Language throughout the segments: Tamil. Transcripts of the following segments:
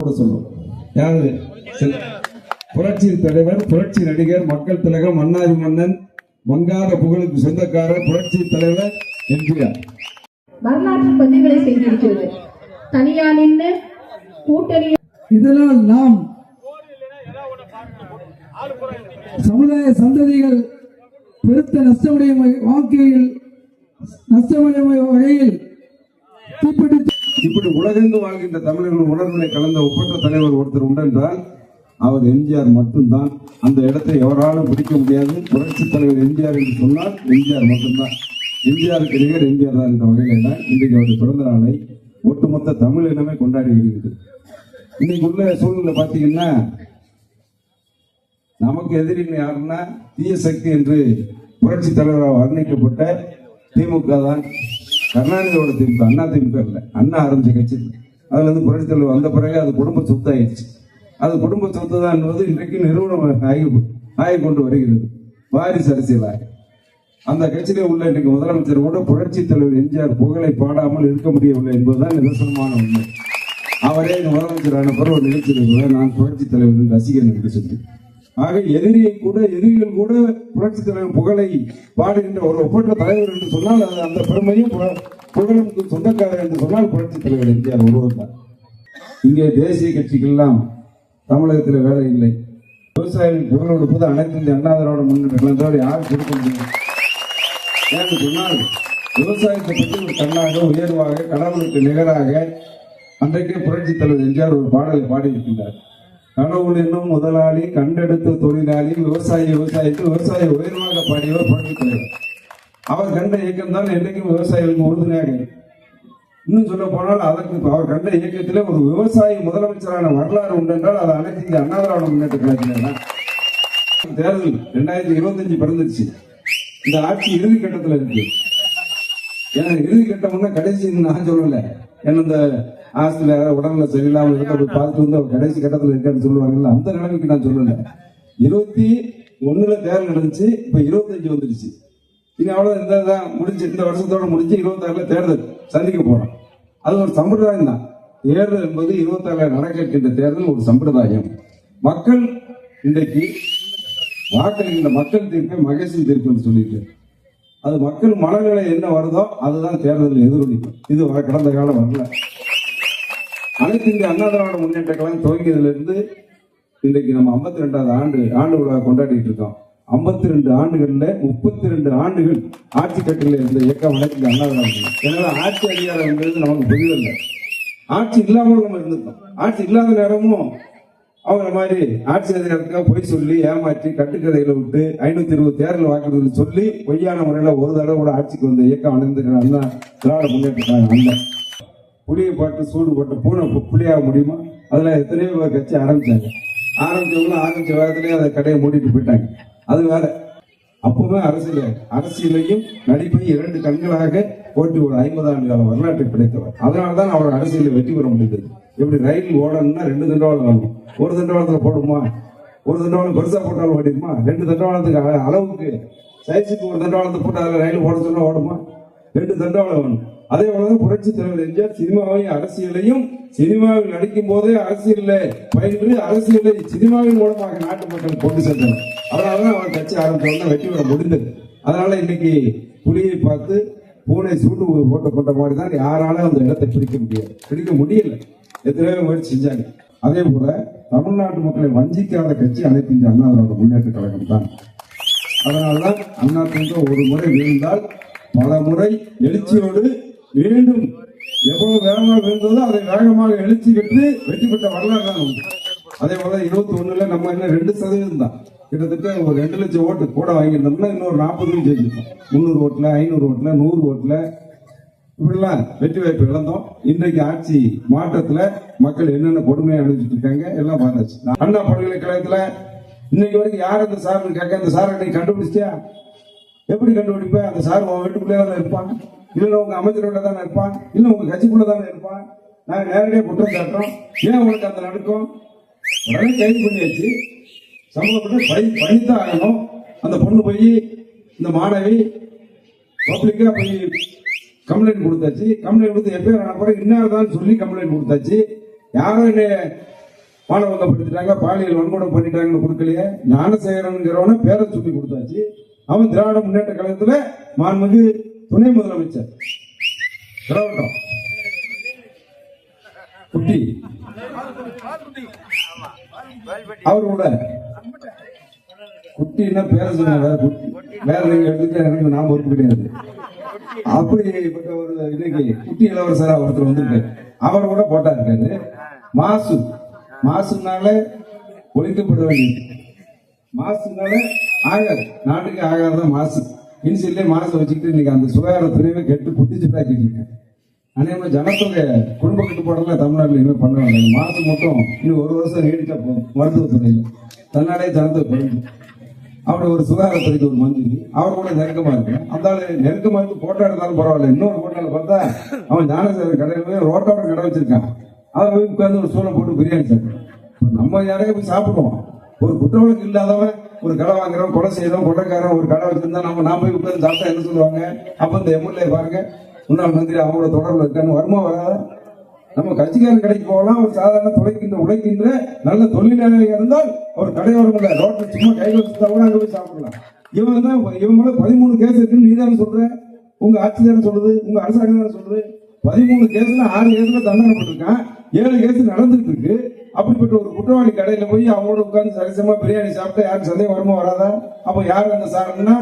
சொல்லுவோம் யாரு? புரட்சி தலைவர் புரட்சி நடிகர் மக்கள் திலகம் மன்னாரி மன்னன் மங்காத புகழுக்கு சொந்தக்காரர் புரட்சி தலைவர் எம்ஜிஆர். வரலாற்று பதிவுகளை செய்திருக்கிறது. தனியா நின்று கூட்டணி இதனால் நாம் சமுதாய சந்ததிகள் பெருத்த நஷ்டமடையும் வகை- வாழ்க்கையில் நஷ்டமடையும் வகையில் தீப்பிடித்து இப்படி உலகெங்கு வாழ்கின்ற தமிழர்கள் உணர்வுகளை கலந்த ஒப்பற்ற தலைவர் ஒருத்தர் உண்டென்றால் அவர் எம்ஜிஆர் மட்டும்தான். அந்த இடத்தை எவராலும் பிடிக்க முடியாது. புரட்சி தலைவர் எம்ஜிஆர் என்று சொன்னால் எம்ஜிஆர் மட்டும்தான். எம்ஜிஆருக்கு நிகர் எம்ஜிஆர் தான் என்ற வகையில் தான் இன்றைக்கு அவருடைய பிறந்த நாளை ஒட்டுமொத்த தமிழ் இனமே கொண்டாடி வருகிறது இன்னைக்கு உள்ள சூழ்நிலை பார்த்தீங்கன்னா நமக்கு எதிரின்னு யாருன்னா தீய சக்தி என்று புரட்சி தலைவராக வர்ணிக்கப்பட்ட திமுக தான். கருணாநிதியோட திமுக அண்ணா திமுக இல்லை. அண்ணா ஆரம்பிச்ச கட்சி. அதுல இருந்து புரட்சி தலைவர் வந்த பிறகு அது குடும்ப சொத்தாயிடுச்சு. அது குடும்ப சொத்து தான் என்பது இன்றைக்கு நிறுவனம் ஆகி ஆகி கொண்டு வருகிறது. வாரிசு அரசியலாக அந்த கட்சியிலே உள்ள இன்றைக்கு முதலமைச்சர் கூட புரட்சி தலைவர் எம்ஜிஆர் புகழை பாடாமல் இருக்க முடியவில்லை என்பதுதான் நிதர்சனமான உண்மை. அவரே இந்த முதலமைச்சரான பிறகு ஒரு நிகழ்ச்சியில் நான் புரட்சி தலைவரின் ரசிகன் என்று சொல்லி ஆக எதிரியை கூட எதிரிகள் கூட புரட்சி தலைவர் புகழை பாடுகின்ற ஒரு ஒப்பற்ற தலைவர் என்று சொன்னால் அது அந்த பெருமையும் புகழும் சொந்தக்காரர் என்று சொன்னால் புரட்சி தலைவர் எம்ஜிஆர் ஒருவர் தான் இங்கே தேசிய கட்சிக்கெல்லாம் தமிழகத்தில் வேலை இல்லை. விவசாயிகள் குரல் கொடுப்பது அனைத்து இந்த அண்ணாதரோட திராவிட முன்னேற்ற யார் கொடுக்க முடியும்? ஏன்னு சொன்னால் விவசாயத்தை பற்றி ஒரு கண்ணாக உயர்வாக கடவுளுக்கு நிகராக அன்றைக்கே புரட்சி தலைவர் எம்ஜிஆர் ஒரு பாடலை பாடியிருக்கின்றார். கனவுல என்னும் முதலாளி கண்டெடுத்த தொழிலாளி விவசாயி விவசாயிக்கு விவசாய உயர்வாக பாடியவர் புரட்சி அவர் கண்ட இயக்கம் தான் என்றைக்கும் விவசாயிகளுக்கு உறுதுணையாக இன்னும் சொல்ல போனால் அதற்கு அவர் கண்ட இயக்கத்திலே ஒரு விவசாயி முதலமைச்சரான வரலாறு உண்டென்றால் அது அனைத்து இந்திய அண்ணா திராவிட முன்னேற்ற கழகத்திலே தேர்தல் ரெண்டாயிரத்தி இருபத்தஞ்சு பிறந்துச்சு இந்த ஆட்சி இறுதி கட்டத்தில் இருக்கு. ஏன்னா இறுதி கட்டம்னா கடைசி நான் சொல்லல. ஏன்னா இந்த ஆஸ்திரேலியா யாராவது உடல்ல சரியில்லாம இருக்க போய் பார்த்து வந்து அவர் கடைசி கட்டத்துல இருக்கான்னு சொல்லுவாங்கல்ல அந்த நிலைமைக்கு நான் சொல்லல. இருபத்தி ஒண்ணுல தேர்தல் நடந்துச்சு இப்ப இருபத்தஞ்சு வந்துருச்சு. இனி அவ்வளவு இந்த தான் முடிஞ்சு இந்த வருஷத்தோட முடிஞ்சு இருபத்தாறுல தேர்தல் சந்திக்க போறோம். அது ஒரு சம்பிரதாயம் தான். தேர்தல் என்பது இருபத்தாறுல நடக்கின்ற தேர்தல் ஒரு சம்பிரதாயம். மக்கள் இன்றைக்கு வாக்களிக்கின்ற மக்கள் தீர்ப்பை மகேசன் தீர்ப்புன்னு சொல்லிட்டு அது மக்கள் மனநிலை என்ன வருதோ அதுதான் தேர்தலில் எதிரொலிக்கும் இது வர- கடந்த காலம் வரல. அனைத்து இந்திய அண்ணா திராவிட முன்னேற்ற கழகம் துவங்கியதிலிருந்து இன்றைக்கு நம்ம 52 ரெண்டாவது ஆண்டு ஆண்டு விழா கொண்டாடிட்டு இருக்கோம். 52 ரெண்டு ஆண்டுகள்ல முப்பத்தி ரெண்டு ஆண்டுகள் ஆட்சி கட்டில இருந்த இயக்கம் அனைத்து இந்திய அண்ணா திராவிட எனவே ஆட்சி அதிகாரம்ங்கிறது நமக்கு புரியவில்லை ஆட்சி இல்லாமல் நம்ம இருந்திருக்கோம். ஆட்சி இல்லாத நேரமும் அவங்க மாதிரி ஆட்சி அதிகாரத்துக்காக பொய் சொல்லி ஏமாற்றி கட்டுக்கதையில விட்டு ஐநூத்தி இருபது தேர்தல் வாக்குறதுன்னு சொல்லி பொய்யான முறையில ஒரு தடவை கூட ஆட்சிக்கு வந்த இயக்கம் அணிந்திருக்கிற அண்ணா திராவிட முன்னேற்ற கழகம் புளியை பாட்டு சூடு போட்ட பூனை புளியாக முடியுமா? அதில் எத்தனையோ கட்சி ஆரம்பித்தாங்க ஆரம்பிச்சவங்க ஆரம்பிச்ச வேகத்துலேயே அதை கடையை மூடிட்டு போயிட்டாங்க. அது வேற. அப்பவே அரசியல் அரசியலையும் நடிப்பையும் இரண்டு கண்களாக போட்டி ஒரு ஐம்பது ஆண்டு கால வரலாற்றை படைத்தவர். அதனாலதான் அவர் அரசியலில் வெற்றி பெற முடிந்தது. எப்படி ரயில் ஓடணும்னா ரெண்டு தண்டவாளம் வேணும் ஒரு தண்டவாளத்துல போடுமா? ஒரு தண்டவாளம் பெருசா போட்டாலும் ஓடிடுமா? ரெண்டு தண்டவாளத்துக்கு அ- அளவுக்கு. சைஸுக்கு ஒரு தண்டவாளத்தை போட்டு அதில் ரயில் ஓட சொன்னா ஓடுமா? ரெண்டு தண்டவாளம் வேணும். அதே போலதான் புரட்சி தலைவர் எம்ஜிஆர் சினிமாவையும் அரசியலையும் சினிமாவில் நடிக்கும் போதே அரசியல பயின்று அரசியலை சினிமாவின் மூலமாக நாட்டு மக்கள் கொண்டு சென்றனர். அதனாலதான் அவர் கட்சி ஆரம்பிச்சவங்க வெற்றி பெற முடிந்தது. அதனால இன்னைக்கு புலியை பார்த்து பூனை சூடு ஓட்ட போட்ட மாதிரி தான் யாராலும் அந்த இடத்தை பிடிக்க முடியாது. பிடிக்க முடியல. எத்தனையோ முயற்சி செஞ்சாங்க. அதே போல தமிழ்நாட்டு மக்களை வஞ்சிக்காத கட்சி அனைத்து இந்திய அண்ணா திராவிட முன்னேற்ற கழகம் தான். அதனால்தான் அண்ணா திமுக ஒரு முறை வீழ்ந்தால் பல முறை எழுச்சியோடு மீண்டும் எவ்வளவு வேகமாக இருந்ததோ அதை வேகமாக எழுச்சி பெற்று வெற்றி பெற்ற வரலாறு தான் உண்டு. அதே போல இருபத்தி ஒண்ணுல நம்ம இன்னும் ரெண்டு சதவீதம் தான். கிட்டத்தட்ட ஒரு ரெண்டு லட்சம் ஓட்டு கூட வாங்கியிருந்தோம்னா இன்னொரு நாற்பது ஜெயிச்சிருக்கோம் முந்நூறு ஓட்டுல ஐநூறு ஓட்டுல நூறு ஓட்டுல. இப்படிலாம் வெற்றி வாய்ப்பு இழந்தோம். இன்றைக்கு ஆட்சி மாற்றத்துல மக்கள் என்னென்ன கொடுமையை அழிஞ்சிட்டு இருக்காங்க எல்லாம் பார்த்தாச்சு. அண்ணா பல்கலைக்கழகத்துல இன்னைக்கு வரைக்கும் யார் அந்த சார் கேட்க அந்த சாரை நீ கண்டுபிடிச்சியா எப்படி கண்டுபிடிப்ப? அந்த சார் உன் வீட்டுக்குள்ளே தான் இருப்பான் இல்ல உங்க அமைச்சரோட தானே இருப்பான். இல்ல உங்க கட்சிக்குள்ள தானே இருப்பான். நாங்க நேரடியாக குற்றம் சாட்டுறோம். ஏன் உங்களுக்கு அந்த நடுக்கம்? உடனே கைது பண்ணியாச்சு. சம்பளப்பட்டு பணி பண்ணித்தான் ஆகணும் அந்த பொண்ணு போய் இந்த மாணவி பப்ளிக்கா போய் கம்ப்ளைண்ட் கொடுத்தாச்சு. கம்ப்ளைண்ட் கொடுத்து எப்பயோ நான் பிறகு இன்னார்தான் சொல்லி கம்ப்ளைண்ட் கொடுத்தாச்சு. யாரும் என்ன மாணவங்கப்படுத்திட்டாங்க பாலியல் வன்கொடுமை பண்ணிட்டாங்கன்னு கொடுக்கலையே. ஞானசேகரனுங்கிறவன பேரை சொல்லி கொடுத்தாச்சு. அவன் திராவிட முன்னேற்ற கழகத்தில் மாண்புமிகு துணை முதலமைச்சர். திராவிடம் குட்டி. அவரோட குட்டின்னா பேர சொன்னாங்க குட்டி. வேற நீங்க எடுத்துட்டு எனக்கு நாம பொறுப்பு கிடையாது. அப்படிப்பட்ட ஒரு இன்னைக்கு குட்டி இளவரசரா ஒருத்தர் வந்திருக்காரு. அவர் கூட போட்டா இருக்காரு. மாசு. மாசுனால ஒழிக்கப்பட வேண்டியது மாசுனால ஆகாது நாட்டுக்கு ஆகாதான் மாசு. இன்சிலே மனசை வச்சுக்கிட்டு இன்னைக்கு அந்த சுகாதாரத்துறையவே கெட்டு குட்டிச்சுட்டா வச்சிருக்கேன் அதே மாதிரி ஜனத்தொகை குடும்ப கட்டுப்பாடுல தமிழ்நாட்டில் இனிமேல் பண்ண வேண்டாம் மாசம் மட்டும் இன்னும் ஒரு வருஷம் நீடிச்சா போதும் மருத்துவத்துறையில். தன்னாலே ஜனத்தொகை குறையும் அப்படி ஒரு சுகாதாரத்துறைக்கு ஒரு மந்திரி அவர் கூட நெருக்கமா இருக்கு அந்த ஆளு நெருக்கமா இருந்து போட்டோ எடுத்தாலும் பரவாயில்ல. இன்னொரு போட்டோல பார்த்தா அவன் ஞானசேகர் கடையில் போய் ரோட்டோட கடை வச்சிருக்கான். அவன் போய் உட்கார்ந்து ஒரு சூளை போட்டு பிரியாணி சாப்பிடும் நம்ம யாரையும் போய் சாப்பிடுவோம். ஒரு குற்றவழக்கு இல்லாதவன் ஒரு கடை வாங்குறோம் கொலை செய்யறோம் கொலைக்காரன் ஒரு கடை வச்சிருந்தா நம்ம நாம போய் உட்கார்ந்து சாப்பிட்டா என்ன சொல்லுவாங்க? அப்ப இந்த எம்எல்ஏ பாருங்க முன்னாள் மந்திரி அவங்களோட தொடர்பு இருக்கான்னு. வருமா வராதா? நம்ம கட்சிக்காரன் கடைக்கு போகலாம் ஒரு சாதாரண துளைக்கின்ற உழைக்கின்ற நல்ல தொழிலாளியாக இருந்தால் அவர் கடையோரம் இல்லை ரோட்ல சும்மா கையில் வச்சுருந்தா கூட அங்கே போய் சாப்பிடலாம். இவன் தான் இவன் மேல பதிமூணு கேஸ் இருக்குன்னு நீ தானே சொல்ற? உங்க ஆட்சி தானே சொல்லுது உங்க அரசாங்கம் தானே சொல்லுது? பதிமூணு கேஸ்ல ஆறு கேஸ்ல தண்டனை போட்டிருக்கான் ஏழு கேஸ் நடந்துட்டு இருக்கு. அப்படிப்பட்ட ஒரு குற்றவாளி கடையில போய் அவங்களோட உட்கார்ந்து சரிசமா பிரியாணி சாப்பிட்டா யாரும் சந்தேகம் வருமோ வராதா? அப்ப யார் அந்த சாருன்னா?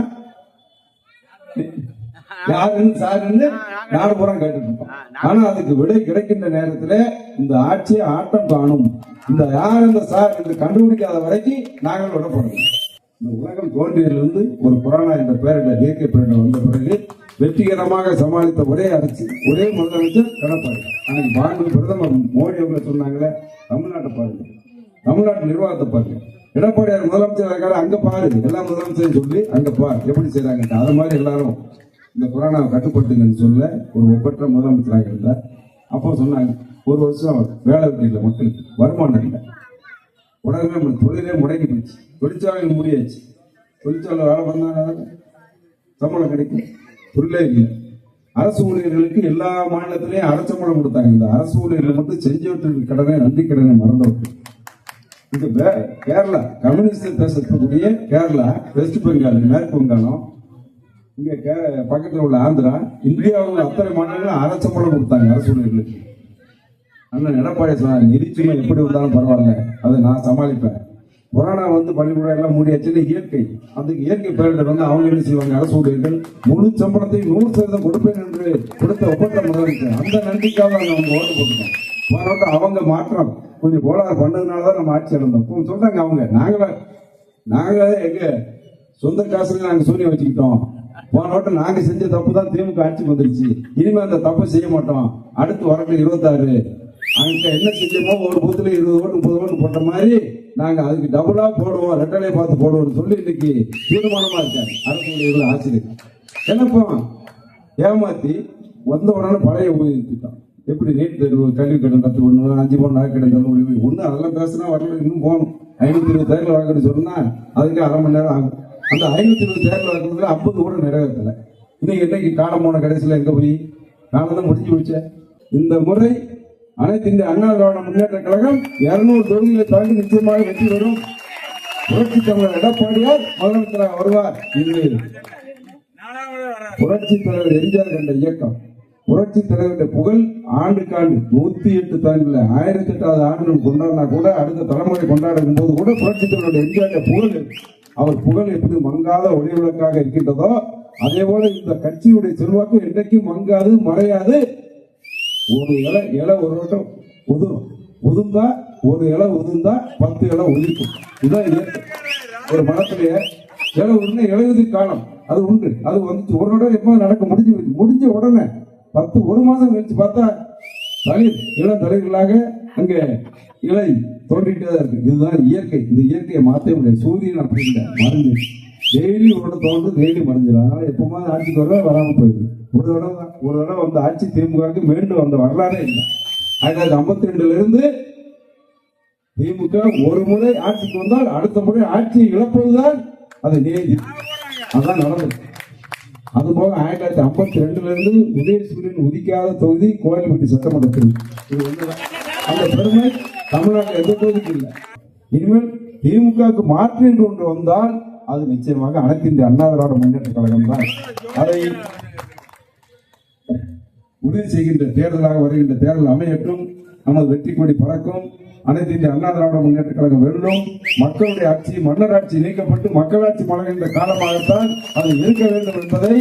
யாருன்னு சாருன்னு நாடு பூரா கேட்டுட்டு ஆனா அதுக்கு விடை கிடைக்கின்ற நேரத்துல இந்த ஆட்சியை ஆட்டம் காணும். இந்த யார் அந்த சார் என்று கண்டுபிடிக்காத வரைக்கும் நாங்கள் விடப்படுறோம் இந்த உலகம் தோன்றியதிலிருந்து ஒரு கொரோனா என்ற பெயரிட இயற்கை பேரிட வந்த பிறகு வெற்றிகரமாக சமாளித்த ஒரே அரசு ஒரே முதலமைச்சர் எடப்பாடி. அன்னைக்கு பாரத பிரதமர் மோடி அவங்க சொன்னாங்களே தமிழ்நாட்டை பாருங்க. தமிழ்நாட்டு நிர்வாகத்தை பாருங்க. எடப்பாடியார் முதலமைச்சர் இருக்காரு அங்க பாரு. எல்லா முதலமைச்சரும் சொல்லி அங்க பாரு எப்படி செய்யறாங்க அது மாதிரி எல்லாரும் இந்த கொரோனாவை கட்டுப்படுத்துங்கன்னு சொல்ல ஒரு ஒப்பற்ற முதலமைச்சராக இருந்தார் அப்போ சொன்னாங்க ஒரு வருஷம் வேலை வெட்டி இல்லை மக்களுக்கு வருமானம் இல்லை. உடனே நம்ம தொழிலே முடங்கி போச்சு தொழிற்சாலைகள் முடியாச்சு. தொழிற்சாலை வேலை பண்ணாங்க சம்பளம் கிடைக்கும். புரியல இல்லை. அரசு ஊழியர்களுக்கு எல்லா மாநிலத்திலையும் அரசம்பளம் கொடுத்தாங்க. இந்த அரசு ஊழியர்கள் வந்து செஞ்சவற்றிற்கு கடனை நன்றி கடனை மறந்தவர்கள். இது கேரளா கம்யூனிஸ்ட் பேசக்கூடிய கேரளா வெஸ்ட் பெங்கால் மேற்கு வங்காளம். இங்க கே- உள்ள ஆந்திரா இந்தியாவில் அத்தனை மாநிலங்களும் அரசம்பளம் கொடுத்தாங்க அரசு ஊழியர்களுக்கு. அண்ணன் எடப்பாடி சொன்னார் நிதிச்சுமை எப்படி வந்தாலும் பரவாயில்ல. அதை நான் சமாளிப்பேன். கொரோனா வந்து பள்ளிக்கூடம் எல்லாம் மூடியாச்சுன்னு இயற்கை அந்த இயற்கை பேரிடர் வந்து அவங்க என்ன செய்வாங்க? அரசு ஊழியர்கள் முழு சம்பளத்தை நூறு சதவீதம் கொடுப்பேன் என்று கொடுத்த ஒப்பந்த முதலமைச்சர் அந்த நன்றிக்காக அவங்க அவங்க ஓட்டு போட்டுட்டோம் போனோட்ட அவங்க மாற்றம். கொஞ்சம் கோளாறு பண்ணதுனால தான் நம்ம ஆட்சி இழந்தோம் இப்போ சொல்றாங்க அவங்க நாங்கள நாங்களே எங்க சொந்த காசுல நாங்க சூனியம் வச்சுக்கிட்டோம். போன வட்டம் நாங்க செஞ்ச தப்பு தான் திமுக ஆட்சி வந்துருச்சு. இனிமே அந்த தப்பு செய்ய மாட்டோம். அடுத்து வரக்கூடிய இருபத்தாறு அங்க என்ன செஞ்சோமோ ஒரு பூத்துல இருபது ஓட்டு முப்பது ஓட்டு போட்ட மாதிரி நாங்க அதுக்கு டபுளா போடுவோம் ரெட்டலையை பார்த்து போடுவோம்னு சொல்லி இன்னைக்கு தீர்மானமா இருக்காங்க அரசு ஊழியர்கள் ஆசிரியர் என்னப்போ? ஏமாத்தி வந்த உடனே பழைய ஊதிய எப்படி நீட் தேர்வு கல்வி கடன் ரத்து பண்ணுவோம் அஞ்சு பவுன் நகை கடன் தள்ளுபடி ஒண்ணு அதெல்லாம் பேசினா வரல இன்னும் போகணும். ஐநூத்தி இருபது தேர்தல் வாக்குன்னு சொன்னா அதுக்கு அரை மணி நேரம் ஆகும். அந்த ஐநூத்தி இருபது தேர்தல் வாக்குறதுல ஐம்பது கூட நிறைவேற்றலை. இன்னைக்கு என்னைக்கு காலம் போன கடைசியில் எங்க போய்? காலம் தான் முடிஞ்சு போச்சே. இந்த முறை அனைத்து இந்திய அண்ணா திராவிட முன்னேற்ற கழகம் இருநூறு தொகுதிகளை தாண்டி நிச்சயமாக வெற்றி பெறும். புரட்சி தமிழர் எடப்பாடியார் முதலமைச்சராக வருவார். புரட்சி தலைவர் எம்ஜிஆர் கண்ட இயக்கம் புரட்சி தலைவருடைய புகழ் ஆண்டுக்காண்டு நூத்தி எட்டு தாண்டில் ஆயிரத்தி எட்டாவது ஆண்டு கொண்டாடினா கூட அடுத்த தலைமுறை கொண்டாடும் போது கூட புரட்சி தலைவருடைய எம்ஜிஆருடைய புகழ் அவர் புகழ் எப்படி மங்காத ஒளி விளக்காக இருக்கின்றதோ அதே போல இந்த கட்சியுடைய செல்வாக்கு என்றைக்கும் மங்காது மறையாது. ஒரு இலை இலை ஒரு வட்டம் உதிரும். உதிர்ந்தா ஒரு இலை உதிர்ந்தா பத்து இலை உதிர்க்கும். இதுதான் இயற்கை ஒரு மரத்திலேயே இலை உதிர்ந்த இலையுதி காலம். அது உண்டு. அது வந்து ஒரு இடம் எப்போ நடக்க முடிஞ்சு முடிஞ்ச உடனே பத்து ஒரு மாதம் கழிச்சு பார்த்தா தளிர். இளம் தளிர்களாக அங்கே இலை தோன்றிட்டே தான் இருக்கு. இதுதான் இயற்கை. இந்த இயற்கையை மாற்ற முடியாது. சூரியன் அப்படி இல்லை டெய்லி ஒரு தோன்று டெய்லி மறைஞ்சிடும் அதனால எப்பவுமே ஆட்சிக்கு வர வராமல் போயிடுது ஒரு தடவை ஒரு தடவை வந்து ஆட்சி திமுகவுக்கு மீண்டும் வந்த வரலாறே இல்லை. ஆயிரத்தி தொள்ளாயிரத்தி ஐம்பத்தி ரெண்டுல இருந்து திமுக ஒரு முறை ஆட்சிக்கு வந்தால் அடுத்த முறை ஆட்சியை இழப்பதுதான் அது நீதி. அதான் நடந்தது. அது போக ஆயிரத்தி தொள்ளாயிரத்தி ஐம்பத்தி ரெண்டுல இருந்து உதயசூரியன் உதிக்காத தொகுதி கோயில்பட்டி சட்டமன்ற தொகுதி இது அந்த பெருமை தமிழ்நாட்டில் எந்த தொகுதிக்கு இல்லை. இனிமேல் திமுகவுக்கு மாற்று என்று ஒன்று வந்தால் அது நிச்சயமாக அனைத்து இந்திய அண்ணா திராவிட முன்னேற்ற கழகம் தான். அதை உறுதி செய்கின்ற தேர்தலாக வருகின்ற தேர்தல் அமையட்டும் நமது வெற்றி கொடி பறக்கும் அனைத்து இந்திய அண்ணா திராவிட முன்னேற்ற கழகம் வெல்லும் மக்களுடைய ஆட்சி மன்னர் ஆட்சி நீக்கப்பட்டு மக்களாட்சி மலர்கின்ற காலமாகத்தான் அது இருக்க வேண்டும் என்பதை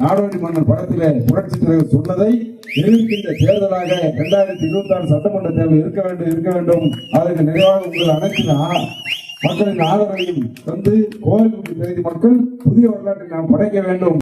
நாடோடி மன்னர் படத்திலே புரட்சி தலைவர் சொன்னதை எதிர்க்கின்ற தேர்தலாக இரண்டாயிரத்தி இருபத்தி ஆறு சட்டமன்ற தேர்தல் இருக்க வேண்டும் இருக்க வேண்டும். அதற்கு நிறைவாக உங்கள் அனைத்து ஆ- மக்களின் ஆதரவையும் தந்து கோவில்பட்டி பகுதி மக்கள் புதிய வரலாற்றை நாம் படைக்க வேண்டும்.